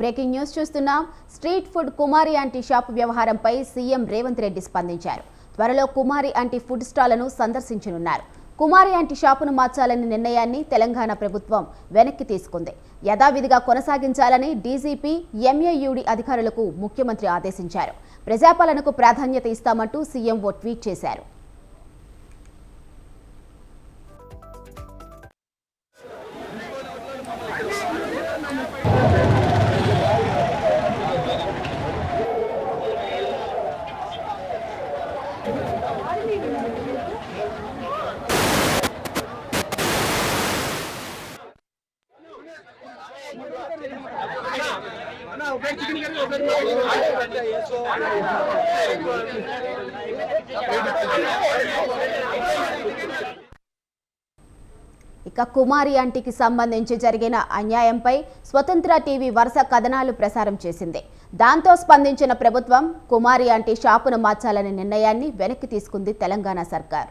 Breaking news చూస్తున్నాం. Street food Kumari aunty shop వ్యవహారంపై CM Revanth Reddy స్పందించారు. త్వరలో కుమారి ఆంటీ ఫుడ్ స్టాళ్ళను సందర్శించనున్నారు. కుమారి ఆంటీ షాపును మార్చాలని నిర్ణయాన్ని తెలంగాణ ప్రభుత్వం వెనక్కి తీసుకుంది. యథావిధిగా కొనసాగించాలని డీజీపీ ఎంఏయుడి అధికారులకు ముఖ్యమంత్రి ఆదేశించారు. ప్రజాపాలనకు ప్రాధాన్యత ఇస్తామంటూ సీఎం ఓ ట్వీట్ చేశారు. ఇక కుమారి అంటికి సంబంధించి జరిగిన అన్యాయంపై స్వతంత్ర టీవీ వరుస కథనాలు ప్రసారం చేసింది. దాంతో స్పందించిన ప్రభుత్వం కుమారి అంటే షాపును మార్చాలనే నిర్ణయాన్ని వెనక్కి తీసుకుంది తెలంగాణ సర్కార్.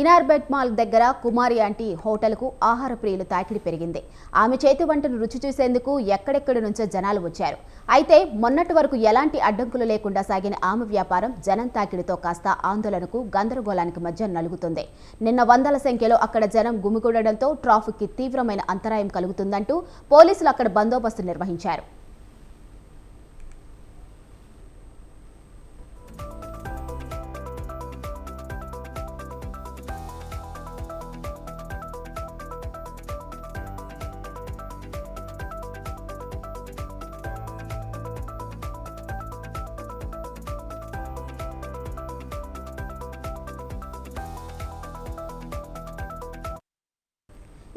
ఇనార్బెట్ మాల్ దగ్గర కుమారి ఆంటీ హోటల్కు ఆహార ప్రియులు తాకిడి పెరిగింది. ఆమె చేతి వంటను రుచి చూసేందుకు ఎక్కడెక్కడి నుంచో జనాలు వచ్చారు. అయితే మొన్నటి వరకు ఎలాంటి అడ్డంకులు లేకుండా సాగిన ఆమె వ్యాపారం జనం తాకిడితో కాస్త ఆందోళనకు గందరగోళానికి మధ్య నలుగుతుంది. నిన్న వందల సంఖ్యలో అక్కడ జనం గుమిగూడడంతో ట్రాఫిక్కి తీవ్రమైన అంతరాయం కలుగుతుందంటూ పోలీసులు అక్కడ బందోబస్తు నిర్వహించారు.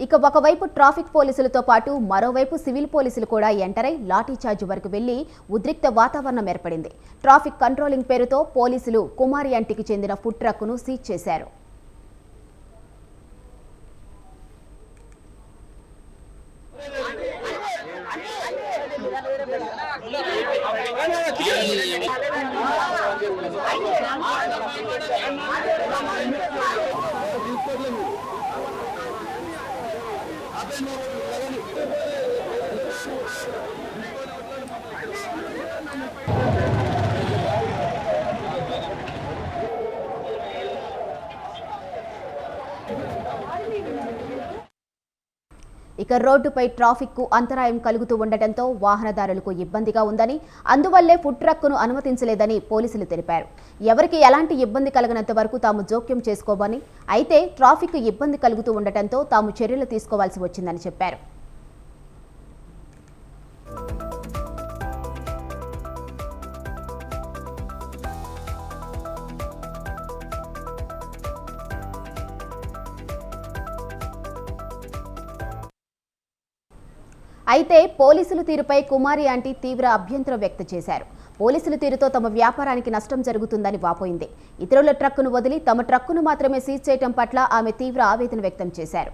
ఇక ఒకవైపు ట్రాఫిక్ పోలీసులతో పాటు మరోవైపు సివిల్ పోలీసులు కూడా ఎంటరై లాఠీఛార్జ్ వరకు వెళ్ళి ఉద్రిక్త వాతావరణం ఏర్పడింది. ట్రాఫిక్ కంట్రోలింగ్ పేరుతో పోలీసులు కుమారి అంటికి చెందిన ఫుడ్ ట్రక్కును సీజ్ చేశారు. National ఇక రోడ్డుపై ట్రాఫిక్కు అంతరాయం కలుగుతూ ఉండటంతో వాహనదారులకు ఇబ్బందిగా ఉందని అందువల్లే ఫుడ్ ట్రక్కును అనుమతించలేదని పోలీసులు తెలిపారు. ఎవరికి ఎలాంటి ఇబ్బంది కలగనంత వరకు తాము జోక్యం చేసుకోమని అయితే ట్రాఫిక్ ఇబ్బంది కలుగుతూ ఉండటంతో తాము చర్యలు తీసుకోవాల్సి వచ్చిందని చెప్పారు. అయితే పోలీసుల తీరుపై కుమారి ఆంటీ తీవ్ర అభ్యంతరం వ్యక్తం చేశారు. పోలీసుల తీరుతో తమ వ్యాపారానికి నష్టం జరుగుతుందని వాపోయింది. ఇతరుల ట్రక్కును వదిలి తమ ట్రక్కును మాత్రమే సీజ్ చేయడం పట్ల ఆమె తీవ్ర ఆవేదన వ్యక్తం చేశారు.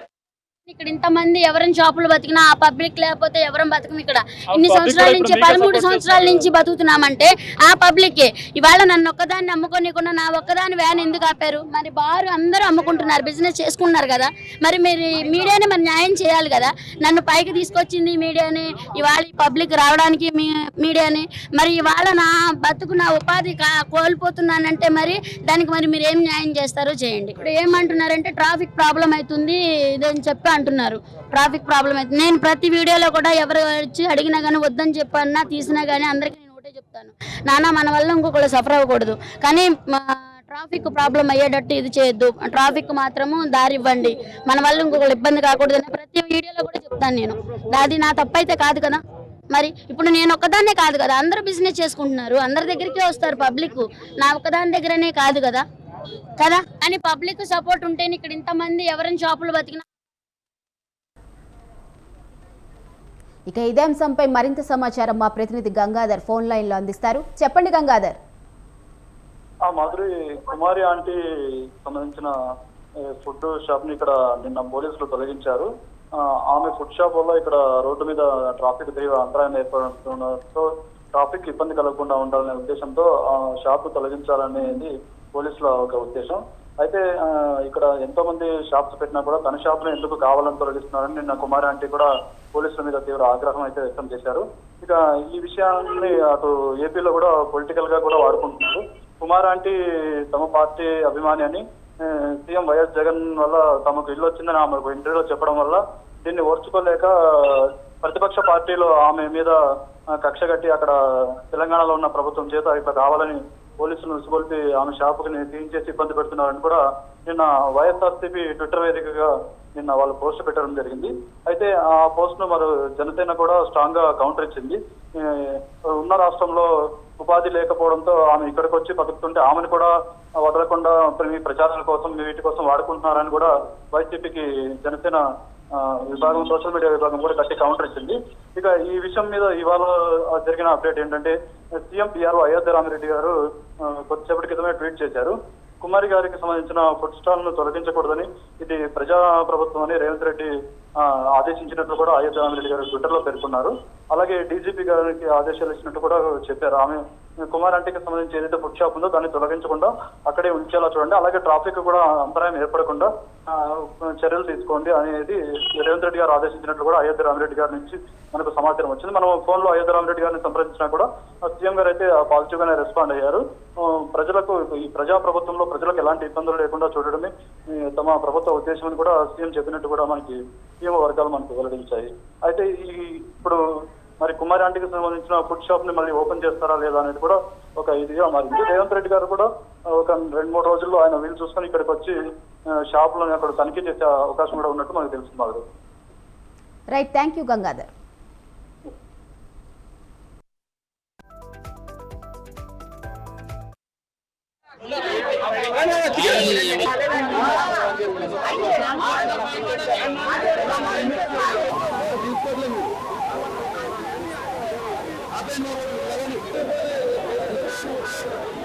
ఇక్కడ ఇంతమంది ఎవరైనా షాపులు బతికినా ఆ పబ్లిక్ లేకపోతే ఎవరం బతకం ఇక్కడ? ఇన్ని సంవత్సరాల నుంచి పదమూడు సంవత్సరాల నుంచి బతుకుతున్నామంటే ఆ పబ్లిక్. ఇవాళ నన్ను ఒక్కదాన్ని నమ్ముకోనికుండా నా ఒక్కదాని వ్యాన్ ఎందుకు ఆపారు? మరి బారు అందరూ అమ్ముకుంటున్నారు బిజినెస్ చేసుకుంటున్నారు కదా. మరి మీరు మీడియానే మరి న్యాయం చేయాలి కదా. నన్ను పైకి తీసుకొచ్చింది మీడియాని ఇవాళ పబ్లిక్ రావడానికి మీడియాని. మరి ఇవాళ నా బతుకు నా ఉపాధి కోల్పోతున్నానంటే మరి దానికి మరి మీరు ఏం న్యాయం చేస్తారో చేయండి. ఇప్పుడు ఏమంటున్నారంటే ట్రాఫిక్ ప్రాబ్లం అవుతుంది ఇదని చెప్పి అంటున్నారు. ట్రాఫిక్ ప్రాబ్లం అయితే నేను ప్రతి వీడియోలో కూడా ఎవరు వచ్చి అడిగినా కానీ వద్దని చెప్పన్నా తీసినా కానీ అందరికీ నేను ఒకటే చెప్తాను. నాన్న మన వల్ల ఇంకొకళ్ళు సఫర్ అవ్వకూడదు. కానీ ట్రాఫిక్ ప్రాబ్లం అయ్యేటట్టు ఇది చేయొద్దు. ట్రాఫిక్ మాత్రము దారి ఇవ్వండి. మన వల్ల ఇంకొకళ్ళు ఇబ్బంది కాకూడదు అని ప్రతి వీడియోలో కూడా చెప్తాను నేను. అది నా తప్పైతే కాదు కదా. మరి ఇప్పుడు నేను ఒక్కదాన్నే కాదు కదా. అందరూ బిజినెస్ చేసుకుంటున్నారు. అందరి దగ్గరికే వస్తారు పబ్లిక్. నా ఒక్కదాని దగ్గరనే కాదు కదా. కదా? అని పబ్లిక్ సపోర్ట్ ఉంటేనే ఇక్కడ ఇంతమంది ఎవరైనా షాపులు బతికినా ఇక ఇదే అంశంపై మరింత సమాచారం మా ప్రతినిధి గంగాధర్ ఫోన్ లైన్లో అందిస్తారు. చెప్పండి గంగాధర్. ఆ మాధురి కుమారి ఆంటీ సంబంధించిన ఫుడ్ షాప్ని ఇక్కడ నిన్న పోలీసులు తొలగించారు. ఆమె ఫుడ్ షాప్ వల్ల ఇక్కడ రోడ్డు మీద ట్రాఫిక్ తీవ్ర అంతరాయం ఏర్పడుతుండటంతో ట్రాఫిక్ ఇబ్బంది కలగకుండా ఉండాలనే ఉద్దేశంతో ఆ షాప్ తొలగించాలనేది పోలీసుల ఒక ఉద్దేశం. అయితే ఇక్కడ ఎంతో మంది షాప్స్ పెట్టినా కూడా తన షాప్ ఎందుకు కావాలని తొలగిస్తున్నారని నిన్న కుమార్ ఆంటీ కూడా పోలీసుల మీద తీవ్ర ఆగ్రహం అయితే వ్యక్తం చేశారు. ఇక ఈ విషయాన్ని అటు ఏపీలో కూడా పొలిటికల్గా కూడా వాడుకుంటున్నారు. కుమార్ ఆంటీ తమ పార్టీ అభిమాని అని సీఎం వైఎస్ జగన్ వల్ల తమకు ఇల్లు వచ్చిందని ఆమె ఇంటర్వ్యూలో చెప్పడం వల్ల దీన్ని ఓర్చుకోలేక ప్రతిపక్ష పార్టీలో ఆమె మీద కక్ష కట్టి అక్కడ తెలంగాణలో ఉన్న ప్రభుత్వం చేత ఇక్కడ కావాలని పోలీసులు మున్సిపాలిటీ ఆమె షాపుకి తీయించేసి ఇబ్బంది పెడుతున్నారని కూడా నిన్న వైఎస్ఆర్సీపీ ట్విట్టర్ వేదికగా నిన్న వాళ్ళు పోస్ట్ పెట్టడం జరిగింది. అయితే ఆ పోస్ట్ను మరి జనసేన కూడా స్ట్రాంగ్గా కౌంటర్ ఇచ్చింది. ఉన్న రాష్ట్రంలో ఉపాధి లేకపోవడంతో ఆమె ఇక్కడికి వచ్చి బతుకుతుంటే ఆమెను కూడా వదలకుండా మీ ప్రచారాల కోసం మీ వీటి కోసం వాడుకుంటున్నారని కూడా వైసీపీకి జనసేన విభాగం సోషల్ మీడియా విభాగం కూడా గట్టి కౌంటర్ ఇచ్చింది. ఇక ఈ విషయం మీద ఇవాళ జరిగిన అప్డేట్ ఏంటంటే సీఎం పిఆర్ఓ అయోధ్య రామిరెడ్డి గారు కొద్దిసేపటి క్రితమే ట్వీట్ చేశారు. కుమారి గారికి సంబంధించిన ఫుడ్ స్టాల్ను తొలగించకూడదని ఇది ప్రజా ప్రభుత్వం అని రేవంత్ రెడ్డి ఆదేశించినట్లు కూడా అయోధ్య రామిరెడ్డి గారు ట్విట్టర్లో పేర్కొన్నారు. అలాగే డీజీపీ గారికి ఆదేశాలు ఇచ్చినట్టు కూడా చెప్పారు. ఆమె కుమార్ ఆంటీకి సంబంధించి ఏదైతే ఫుడ్ షాప్ ఉందో దాన్ని తొలగించకుండా అక్కడే ఉంచేలా చూడండి. అలాగే ట్రాఫిక్ కూడా అంతరాయం ఏర్పడకుండా చర్యలు తీసుకోండి అనేది రేవంత్ రెడ్డి గారు ఆదేశించినట్లు కూడా అయోధ్య రామిరెడ్డి గారి నుంచి మనకు సమాచారం వచ్చింది. మనం ఫోన్లో అయోధ్య రామిరెడ్డి గారిని సంప్రదించినా కూడా ఆ, సీఎం గారు అయితే పాజిటివ్ గానే రెస్పాండ్ అయ్యారు. ప్రజలకు ఈ ప్రజా ప్రభుత్వంలో ప్రజలకు ఎలాంటి ఇబ్బందులు లేకుండా చూడడమే తమ ప్రభుత్వ ఉద్దేశం అని కూడా సీఎం చెప్పినట్టు కూడా మనకి సీఎం వర్గాలు మనకు వెల్లడించాయి. అయితే ఈ ఇప్పుడు మరి కుమారి ఆంటీకి సంబంధించిన ఫుడ్ షాప్ని మళ్ళీ ఓపెన్ చేస్తారా లేదా అనేది కూడా ఒక ఇదిగా మారింది. రేవంత్ రెడ్డి గారు కూడా ఒక రెండు మూడు రోజుల్లో ఆయన వీలు చూసుకొని ఇక్కడికి వచ్చి షాపులను అక్కడ తనిఖీ చేసే అవకాశం కూడా ఉన్నట్టు మనకు తెలుస్తుంది రైట్ థ్యాంక్ యూ గంగాధర్ 安倍の。